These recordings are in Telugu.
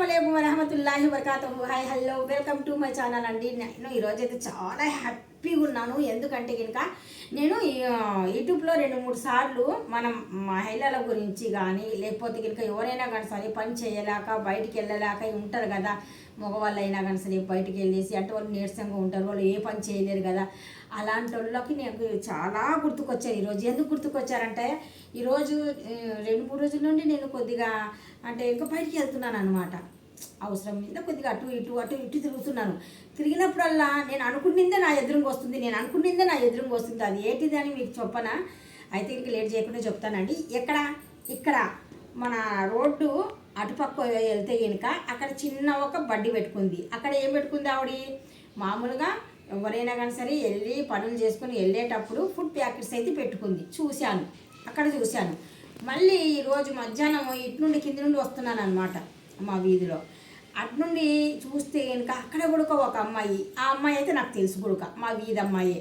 అస్సలం వరహమతుల్లాహి వరకాతహు hi hello welcome to my channel అండి. నేను ఈరోజు అయితే చాలా హ్యాపీగా ఉన్నాను. ఎందుకంటే కనుక నేను ఈ, యూట్యూబ్లో రెండు మూడు సార్లు మనం మహిళల గురించి కానీ లేకపోతే కనుక ఎవరైనా కానీ సరే పని చేయలేక బయటికి వెళ్ళలేక ఉంటారు కదా. మగవాళ్ళు అయినా కానీ సరే బయటికి వెళ్ళేసి అంటే వాళ్ళు నీరసంగా ఉంటారు వాళ్ళు ఏ పని చేయలేరు కదా. అలాంటి వాళ్ళకి నాకు చాలా గుర్తుకొచ్చారు ఈరోజు ఎందుకు గుర్తుకొచ్చారంటే ఈరోజు రెండు మూడు రోజుల నుండి నేను కొద్దిగా అంటే ఇంకా బయటికి వెళ్తున్నాను అనమాట అవసరం మీద కొద్దిగా అటు ఇటు అటు ఇటు తిరుగుతున్నాను. తిరిగినప్పుడల్లా నేను అనుకున్నదే నా ఎదురుగా వస్తుంది నేను అనుకున్నదే నా ఎదురుగా వస్తుంది. అది ఏంటిది అని మీకు చెప్పనా? అయితే ఇంక లేట్ చేయకుండా చెప్తానండి. ఎక్కడ? ఇక్కడ మన రోడ్డు అటుపక్క వెళ్తే కనుక అక్కడ చిన్న ఒక బడ్డీ పెట్టుకుంది. అక్కడ ఏం పెట్టుకుంది ఆవిడ? మామూలుగా ఎవరైనా కానీ సరే వెళ్ళి పనులు చేసుకొని వెళ్ళేటప్పుడు ఫుడ్ ప్యాకెట్స్ అయితే పెట్టుకుంది. చూశాను. అక్కడ చూశాను. మళ్ళీ ఈరోజు మధ్యాహ్నం ఇటు నుండి కింది నుండి వస్తున్నాను అనమాట మా వీధిలో. అటునుండి చూస్తే కనుక అక్కడ కూడా ఒక అమ్మాయి. ఆ అమ్మాయి అయితే నాకు తెలుసు కూడా మా వీధి అమ్మాయి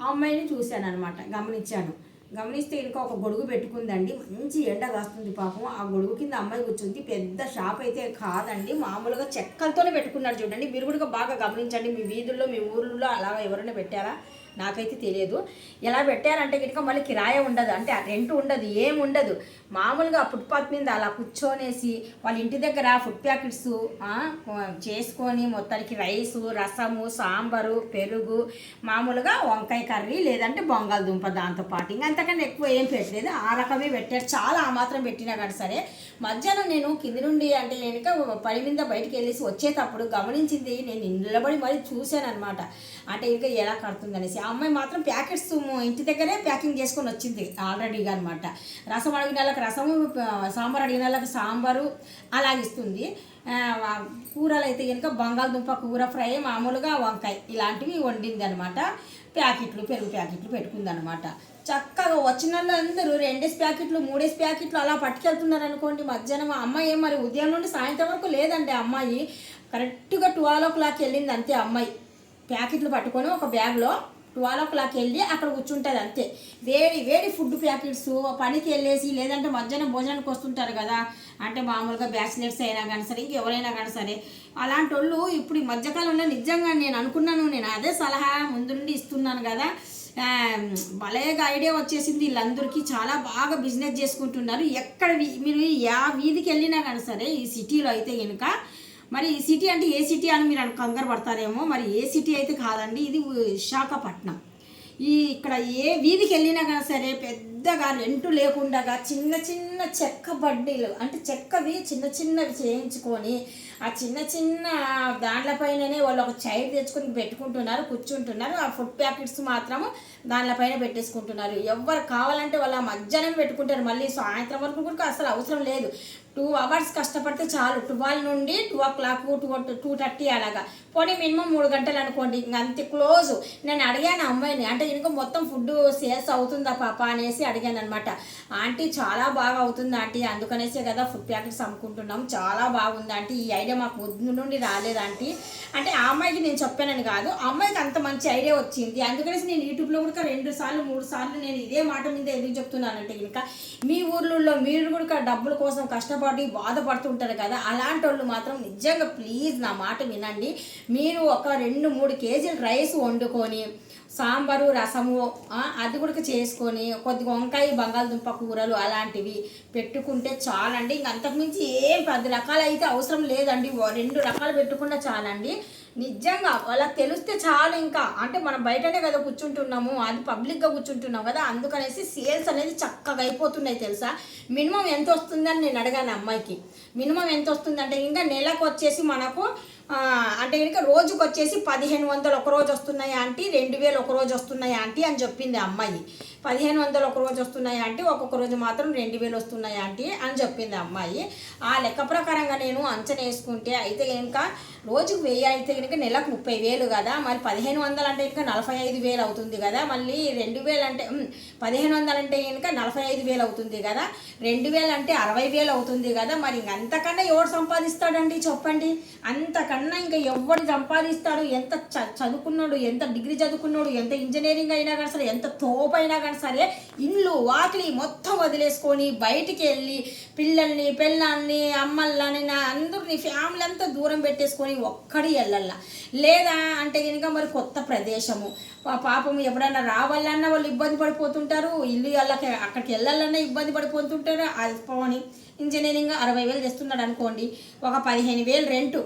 ఆ అమ్మాయిని చూశాను అనమాట గమనించాను. గమనిస్తే ఇంకా ఒక గొడుగు పెట్టుకుందండి. మంచి ఎండ కాస్తుంది పాపం. ఆ గొడుగు కింద అమ్మాయి కూర్చుంది. పెద్ద షాప్ అయితే కాదండి. మామూలుగా చెక్కలతోనే పెట్టుకున్నాడు చూడండి. మీరు కూడా బాగా గమనించండి. మీ వీధుల్లో మీ ఊర్లో అలా ఎవరైనా పెట్టారా? నాకైతే తెలియదు. ఎలా పెట్టారంటే కనుక మళ్ళీ కిరాయ ఉండదు. అంటే రెంట్ ఉండదు ఏం ఉండదు. మామూలుగా ఫుట్పాత్ మీద అలా కూర్చొనేసి వాళ్ళ ఇంటి దగ్గర ఫుడ్ ప్యాకెట్స్ చేసుకొని మొత్తానికి రైసు రసము సాంబారు పెరుగు మామూలుగా వంకాయ కర్రీ లేదంటే బంగాళదుంప దాంతో పాటు. ఇంకా అంతకన్నా ఎక్కువ ఏం పెట్టలేదు. ఆ రకమే పెట్టారు. చాలా ఆ మాత్రం పెట్టినా కానీ సరే మధ్యాహ్నం నేను కింది నుండి అంటే కనుక పని మీద బయటికి వెళ్ళేసి వచ్చేటప్పుడు గమనించింది నేను నిలబడి మరీ చూశాను అనమాట అంటే ఇంకా ఎలా కడుతుందనేసి. ఆ అమ్మాయి మాత్రం ప్యాకెట్స్ ఇంటి దగ్గరే ప్యాకింగ్ చేసుకొని వచ్చింది ఆల్రెడీగా అనమాట రసం అడిగిన వాళ్ళకి రసము సాంబార్ అడిగిన వాళ్ళకి సాంబారు అలాగిస్తుంది ఇస్తుంది. కూరలు అయితే కనుక బంగాళదుంప కూర ఫ్రై మామూలుగా వంకాయ ఇలాంటివి వండింది అనమాట ప్యాకెట్లు పెరుగు ప్యాకెట్లు పెట్టుకుంది అనమాట చక్కగా వచ్చిన వాళ్ళందరూ రెండేసి ప్యాకెట్లు మూడేసి ప్యాకెట్లు అలా పట్టుకెళ్తున్నారు అనుకోండి మధ్యాహ్నం. ఆ అమ్మాయి ఏం మరి ఉదయం నుండి సాయంత్రం వరకు లేదండి ఆ అమ్మాయి. కరెక్ట్గా ట్వెల్వ్ ఓ క్లాక్ వెళ్ళింది అంతే అమ్మాయి. ప్యాకెట్లు పట్టుకొని ఒక బ్యాగ్లో ట్వెల్వ్ ఓ క్లాక్ వెళ్ళి అక్కడ కూర్చుంటుంది అంతే. వేడి వేడి ఫుడ్ ప్యాకెట్స్ పనికి వెళ్ళేసి లేదంటే మధ్యాహ్నం భోజనానికి వస్తుంటారు కదా. అంటే మామూలుగా బ్యాచిలర్స్ అయినా కానీ సరే ఇంకెవరైనా కానీ సరే. అలాంటి వాళ్ళు ఇప్పుడు ఈ మధ్యకాలంలో నిజంగా నేను అనుకున్నాను నేను అదే సలహా ముందు నుండి ఇస్తున్నాను కదా. భలేగా ఐడియా వచ్చేసింది వీళ్ళందరికీ. చాలా బాగా బిజినెస్ చేసుకుంటున్నారు. ఎక్కడ మీరు యా వీధికి వెళ్ళినా కానీ సరే ఈ సిటీలో అయితే కనుక మరి ఈ సిటీ అంటే ఏ సిటీ అని మీరు కంగారు పడతారేమో మరి ఏ సిటీ అయితే కాదండి ఇది విశాఖపట్నం. ఈ ఇక్కడ ఏ వీధికి వెళ్ళినా కానీ సరే పెద్దగా రెంటు లేకుండా చిన్న చిన్న చెక్క బడ్డీలు అంటే చెక్కవి చిన్న చిన్నవి చేయించుకొని ఆ చిన్న చిన్న దాంట్లపైననే వాళ్ళు ఒక చైర్ తెచ్చుకొని పెట్టుకుంటున్నారు కూర్చుంటున్నారు. ఆ ఫుడ్ ప్యాకెట్స్ మాత్రము దాంట్లపైన పెట్టేసుకుంటున్నారు. ఎవరు కావాలంటే వాళ్ళ మధ్యాహ్నం పెట్టుకుంటారు. మళ్ళీ సాయంత్రం వరకు కూడా అసలు అవసరం లేదు. టూ అవర్స్ కష్టపడితే చాలు. ట్వెల్వ్ నుండి two o'clock two two thirty అలాగా. పోనీ మినిమం మూడు గంటలు అనుకోండి. ఇంక అంతే క్లోజ్. నేను అడిగాను అమ్మాయిని అంటే ఇంకా మొత్తం ఫుడ్ సేల్స్ అవుతుందా పాప? అనేసి అడిగాను అనమాట ఆంటీ చాలా బాగా అవుతుంది ఆంటీ. అందుకనేసే కదా ఫుడ్ ప్యాకెట్స్ అమ్ముకుంటున్నాం. చాలా బాగుంది ఆంటీ. ఈ ఐడియా మాకు ముందు నుండి రాలేదు ఆంటీ. అంటే ఆ అమ్మాయికి నేను చెప్పానని కాదు. ఆ అమ్మాయికి అంత మంచి ఐడియా వచ్చింది. అందుకనేసి నేను యూట్యూబ్లో కూడా రెండు సార్లు మూడు సార్లు నేను ఇదే మాట మీద ఎందుకు చెప్తున్నానంటే ఇంకా మీ ఊర్లలో మీరు కూడా డబ్బుల కోసం కష్టపడి బాధపడుతుంటారు కదా అలాంటి వాళ్ళు మాత్రం నిజంగా ప్లీజ్ నా మాట వినండి. మీరు ఒక రెండు మూడు కేజీలు రైస్ వండుకొని సాంబారు రసము అది కూడా చేసుకొని కొద్దిగా వంకాయ బంగాళదుంప కూరలు అలాంటివి పెట్టుకుంటే చాలండి. ఇంక అంతకుమించి ఏం పది రకాలు అయితే అవసరం లేదండి. రెండు రకాలు పెట్టుకున్నా చాలండి. నిజంగా వాళ్ళకి తెలిస్తే చాలు ఇంకా. అంటే మనం బయటనే కదా కూర్చుంటున్నాము అది పబ్లిక్గా కూర్చుంటున్నాం కదా అందుకనేసి సేల్స్ అనేది చక్కగా అయిపోతున్నాయి తెలుసా? మినిమం ఎంత వస్తుందని నేను అడిగాను అమ్మాయికి. మినిమం ఎంత వస్తుందంటే ఇంకా నెలకు వచ్చేసి మనకు అంటే కనుక రోజుకు వచ్చేసి పదిహేను వందలు ఒక రోజు వస్తున్నాయి ఆంటీ? రెండు వేలు ఒక రోజు వస్తున్నాయి ఆంటీ అని చెప్పింది అమ్మాయి. పదిహేను వందలు ఒక రోజు వస్తున్నాయి ఆంటీ? ఒక్కొక్క రోజు మాత్రం రెండు వేలు వస్తున్నాయి ఆంటీ అని చెప్పింది అమ్మాయి. ఆ లెక్క ప్రకారంగా నేను అంచనా వేసుకుంటే అయితే కనుక రోజుకు వెయ్యి అయితే కనుక నెలకు ముప్పై వేలు కదా. మరి పదిహేను వందలు అంటే ఇంకా నలభై ఐదు వేలు అవుతుంది కదా. మళ్ళీ రెండు వేలు అంటే పదిహేను వందలు అంటే కనుక నలభై ఐదు వేలు అవుతుంది కదా. రెండు వేలు అంటే అరవై వేలు అవుతుంది కదా. మరి ఇంక అంతకన్నా ఎవరు సంపాదిస్తాడండి చెప్పండి. అంతకన్నా కన్నా ఇంకా ఎవడు సంపాదిస్తాడు ఎంత చ చదువుకున్నాడు ఎంత డిగ్రీ చదువుకున్నాడు ఎంత ఇంజనీరింగ్ అయినా కానీ సరే ఎంత తోపు అయినా కానీ సరే ఇల్లు వాకిలి మొత్తం వదిలేసుకొని బయటికి వెళ్ళి పిల్లల్ని పిల్లల్ని అమ్మల్ని నా అందరిని ఫ్యామిలీ అంతా దూరం పెట్టేసుకొని ఒక్కడి వెళ్ళాల లేదా అంటే కనుక మరి కొత్త ప్రదేశము. పాపం ఎప్పుడన్నా రావాలన్నా వాళ్ళు ఇబ్బంది పడిపోతుంటారు. ఇల్లు వాళ్ళకి అక్కడికి వెళ్ళాలన్నా ఇబ్బంది పడిపోతుంటారు. అది పోని ఇంజనీరింగ్ అరవై వేలు తెస్తున్నాడు అనుకోండి. ఒక పదిహేను వేలు రెంటు.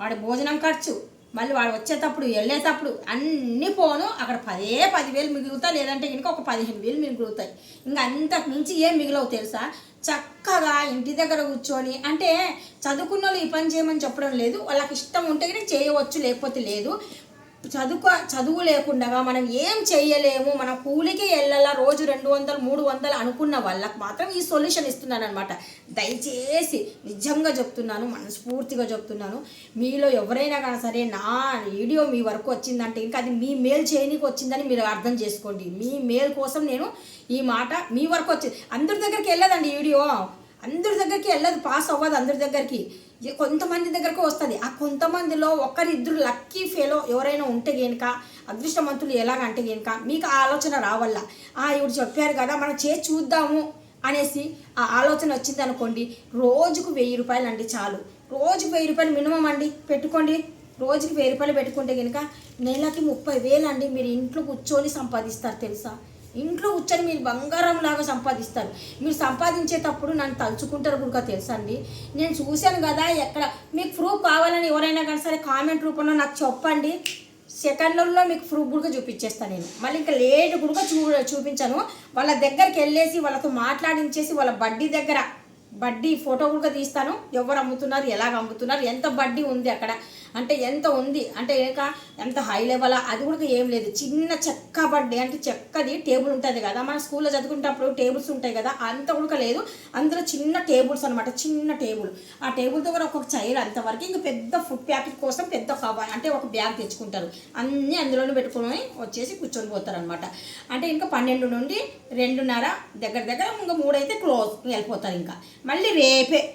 వాడి భోజనం ఖర్చు. మళ్ళీ వాడు వచ్చేటప్పుడు వెళ్ళేటప్పుడు అన్నీ పోను. అక్కడ పదే పదివేలు మిగులుతాయి. లేదంటే ఇంకా ఒక పదిహేను వేలు మిగులుతాయి. ఇంకా అంతకు మించి ఏం మిగిలవు తెలుసా? చక్కగా ఇంటి దగ్గర కూర్చొని అంటే చదువుకున్న వాళ్ళు ఈ పని చేయమని చెప్పడం లేదు. వాళ్ళకి ఇష్టం ఉంటే కనుక చేయవచ్చు లేకపోతే లేదు. చదువుకో చదువు లేకుండా మనం ఏం చేయలేము. మన కూలికి వెళ్ళాలి రోజు రెండు వందలు మూడు వందలు అనుకున్న వాళ్ళకి మాత్రం ఈ సొల్యూషన్ ఇస్తున్నాను అనమాట దయచేసి నిజంగా చెప్తున్నాను మనస్ఫూర్తిగా చెప్తున్నాను. మీలో ఎవరైనా కానీ సరే నా వీడియో మీ వరకు వచ్చిందంటే ఇంకా అది మీ మేల్ చేయనీకి వచ్చిందని మీరు అర్థం చేసుకోండి. మీ మేల్ కోసం నేను ఈ మాట మీ వరకు వచ్చింది అందరి దగ్గరికి వెళ్ళదండి వీడియో. అందరి దగ్గరికి వెళ్ళదు పాస్ అవ్వదు అందరి దగ్గరికి. కొంతమంది దగ్గరకు వస్తుంది. ఆ కొంతమందిలో ఒకరిద్దరు లక్కీ ఫెలో ఎవరైనా ఉంటే గనుక అదృష్టవంతులు ఎలాగంటే గనుక మీకు ఆ ఆలోచన రావల్ల. ఆ ఇప్పుడు చెప్పారు కదా మనం చేసి చూద్దాము అనేసి ఆ ఆలోచన వచ్చింది అనుకోండి రోజుకు వెయ్యి రూపాయలు అండి చాలు. రోజుకు వెయ్యి రూపాయలు మినిమం అండి పెట్టుకోండి. రోజుకి వెయ్యి రూపాయలు పెట్టుకుంటే కనుక నెలకి ముప్పై వేలు అండి మీరు ఇంట్లో కూర్చొని సంపాదిస్తారు తెలుసా? ఇంట్లో కూర్చొని మీరు బంగారం లాగా సంపాదిస్తారు. మీరు సంపాదించేటప్పుడు నన్ను తలుచుకుంటారు కూడా తెలుసా అండి నేను చూశాను కదా ఎక్కడ మీకు ప్రూఫ్ కావాలని ఎవరైనా కానీ సరే కామెంట్ రూపంలో నాకు చెప్పండి. సెకండ్లలో మీకు ప్రూఫ్ గుడిగా చూపించేస్తాను నేను. మళ్ళీ ఇంకా లేట్ కూడా చూ చూపించాను. వాళ్ళ దగ్గరికి వెళ్ళేసి వాళ్ళతో మాట్లాడించేసి వాళ్ళ బడ్డీ దగ్గర బడ్డీ ఫోటో కూడా తీస్తాను. ఎవరు అమ్ముతున్నారు ఎలాగ అమ్ముతున్నారు ఎంత బడ్డీ ఉంది అక్కడ? అంటే ఎంత ఉంది? అంటే ఇంకా ఎంత హై లెవెల్ అది కూడా ఏం లేదు. చిన్న చెక్క బడ్డీ అంటే చెక్కది టేబుల్ ఉంటుంది కదా? మన స్కూల్లో చదువుకుంటప్పుడు టేబుల్స్ ఉంటాయి కదా? అంత కూడా లేదు. అందులో చిన్న టేబుల్స్ అనమాట చిన్న టేబుల్ ఆ టేబుల్ దగ్గర ఒక్కొక్క చైర్ అంతవరకు ఇంకా పెద్ద ఫుడ్ ప్యాకెట్ కోసం పెద్ద కవర్ అంటే ఒక బ్యాగ్ తెచ్చుకుంటారు. అన్నీ అందులోనే పెట్టుకొని వచ్చేసి కూర్చొని పోతారు అనమాట అంటే ఇంకా పన్నెండు నుండి రెండున్నర దగ్గర దగ్గర ఇంకా మూడైతే క్లోజ్ వెళ్ళిపోతారు ఇంకా. మళ్ళీ రేపే.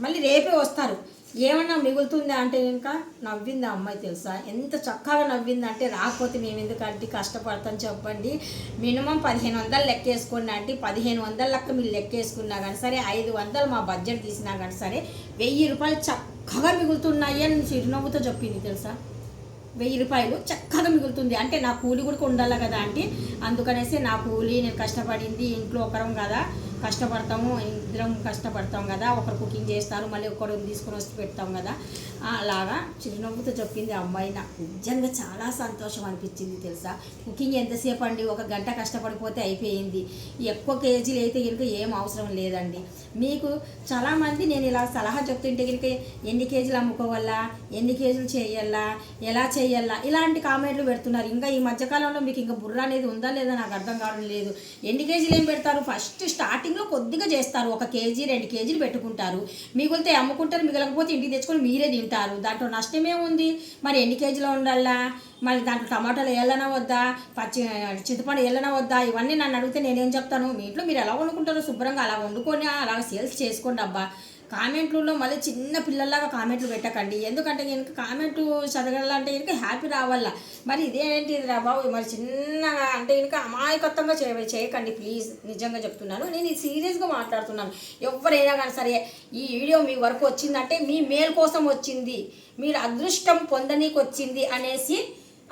మళ్ళీ రేపే వస్తారు. ఏమన్నా మిగులుతుందా అంటే ఇంకా నవ్వింది ఆ అమ్మాయి తెలుసా? ఎంత చక్కగా నవ్వింది అంటే రాకపోతే మేము ఎందుకంటే కష్టపడతాం చెప్పండి. మినిమం పదిహేను వందలు లెక్కేసుకోండి అంటే పదిహేను వందల లెక్క మీరు లెక్కేసుకున్నా కానీ సరే ఐదు వందలు మా బడ్జెట్ తీసినా కానీ సరే వెయ్యి రూపాయలు చక్కగా మిగులుతున్నాయి అని చిరునవ్వుతో చెప్పింది తెలుసా? వెయ్యి రూపాయలు చక్కగా మిగులుతుంది. అంటే నా కూలి కూడా ఉండాలి కదా అంటే అందుకనేసి నా కూలి నేను కష్టపడింది ఇంట్లో ఒకరం కదా. కష్టపడతాము ఇద్దరం కష్టపడతాం కదా ఒకరు కుకింగ్ చేస్తారు మళ్ళీ ఒకరు తీసుకొని వచ్చి పెడతాం కదా. అలాగా చిరునవ్వుతో చెప్పింది అమ్మాయి నాకు. నిజంగా చాలా సంతోషం అనిపించింది తెలుసా? కుకింగ్ ఎంతసేపు అండి? ఒక గంట కష్టపడిపోతే అయిపోయింది. ఎక్కువ కేజీలు అయితే కనుక ఏం అవసరం లేదండి. మీకు చాలామంది నేను ఇలా సలహా చెప్తుంటే కనుక ఎన్ని కేజీలు అమ్ముకోవాలా? ఎన్ని కేజీలు చేయాలా? ఎలా చేయాలా? ఇలాంటి కామెంట్లు పెడుతున్నారు. ఇంకా ఈ మధ్యకాలంలో మీకు ఇంకా బుర్ర అనేది ఉందా లేదా నాకు అర్థం కావడం లేదు. ఎన్ని కేజీలు ఏం పెడతారు? ఫస్ట్ స్టార్టింగ్ స్టార్టింగ్లో కొద్దిగా చేస్తారు. ఒక కేజీ రెండు కేజీలు పెట్టుకుంటారు. మిగిలితే అమ్ముకుంటారు మిగలకపోతే ఇంటికి తెచ్చుకొని మీరే తింటారు. దాంట్లో నష్టమే ఉంది మరి ఎన్ని కేజీలు ఉండాలా? మరి దాంట్లో టమాటాలు వేయాలనా వద్దా? పచ్చి చింతపండు వేయాలనా వద్దా? ఇవన్నీ నన్ను అడిగితే నేనేం చెప్తాను? మీ ఇంట్లో మీరు ఎలా వండుకుంటారో శుభ్రంగా అలా వండుకొని అలా సేల్స్ చేసుకోండి అబ్బా. కామెంట్లలో మళ్ళీ చిన్న పిల్లల్లాగా కామెంట్లు పెట్టకండి. ఎందుకంటే కనుక కామెంట్లు చదవాలంటే కనుక హ్యాపీ రావాల. మరి ఇదేంటి రా బాబు? మరి చిన్నగా అంటే కనుక అమాయకత్వంగా చేయ చేయకండి ప్లీజ్. నిజంగా చెప్తున్నాను. నేను ఇది సీరియస్గా మాట్లాడుతున్నాను. ఎవరైనా కానీ సరే ఈ వీడియో మీ వరకు వచ్చిందంటే మీ మేల్ కోసం వచ్చింది. మీరు అదృష్టం పొందనీకి వచ్చింది అనేసి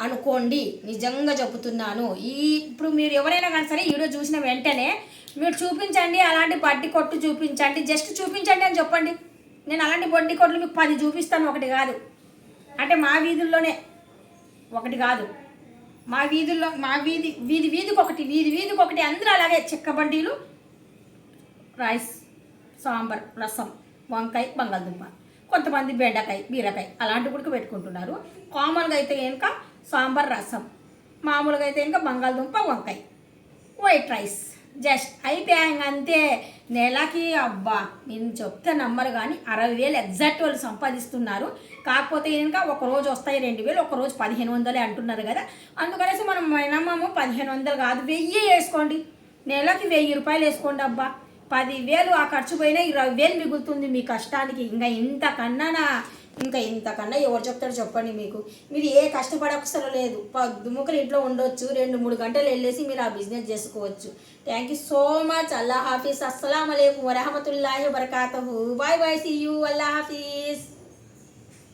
అనుకోండి. నిజంగా చెబుతున్నాను ఈ ఇప్పుడు మీరు ఎవరైనా కానీ సరే వీడియో చూసిన వెంటనే మీరు చూపించండి అలాంటి బడ్డీ కొట్టు చూపించండి. జస్ట్ చూపించండి అని చెప్పండి. నేను అలాంటి బడ్డీ కొట్లు మీకు పది చూపిస్తాను ఒకటి కాదు. అంటే మా వీధుల్లోనే ఒకటి కాదు. మా వీధుల్లో మా వీధి వీధి వీధికి ఒకటి వీధి వీధికి ఒకటి అందరూ అలాగే చెక్క బండీలు రైస్ సాంబార్ రసం వంకాయ బంగాళదుంప కొంతమంది బెండకాయ బీరకాయ అలాంటివి కూడా పెట్టుకుంటున్నారు. కామన్గా అయితే కనుక సాంబార్ రసం మామూలుగా అయితే ఇంకా బంగాళదుంప వంకాయ వైట్ రైస్. జస్ట్ అయిపోయాక అంతే. నెలకి అబ్బా నేను చెప్తే నమ్మరు కానీ అరవై వేలు ఎగ్జాక్ట్ వాళ్ళు సంపాదిస్తున్నారు. కాకపోతే ఇంకా ఒక రోజు వస్తాయి రెండు వేలు ఒక రోజు పదిహేను వందలే అంటున్నారు కదా. అందుకనేసి మనం మినిమము పదిహేను వందలు కాదు వెయ్యి వేసుకోండి. నెలకి వెయ్యి రూపాయలు వేసుకోండి అబ్బా. పదివేలు ఆ ఖర్చు పోయినా ఇరవై వేలు మిగులుతుంది మీ కష్టానికి. ఇంకా ఇంతకన్నా ఇంకా ఇంతకన్నా ఎవరు చెప్తారు చెప్పండి మీకు. మీరు ఏ కష్టపడవసరం లేదు. పొద్దుముకలు ఇంట్లో ఉండొచ్చు. రెండు మూడు గంటలు వెళ్ళేసి మీరు ఆ బిజినెస్ చేసుకోవచ్చు. థ్యాంక్ యూ సో మచ్ అల్లా హాఫీస్. అస్సలం అయికు వరహమతుల్లాహి వబర్కాతహు. బాయ్ బాయ్ సీ యూ అల్లా హాఫీస్.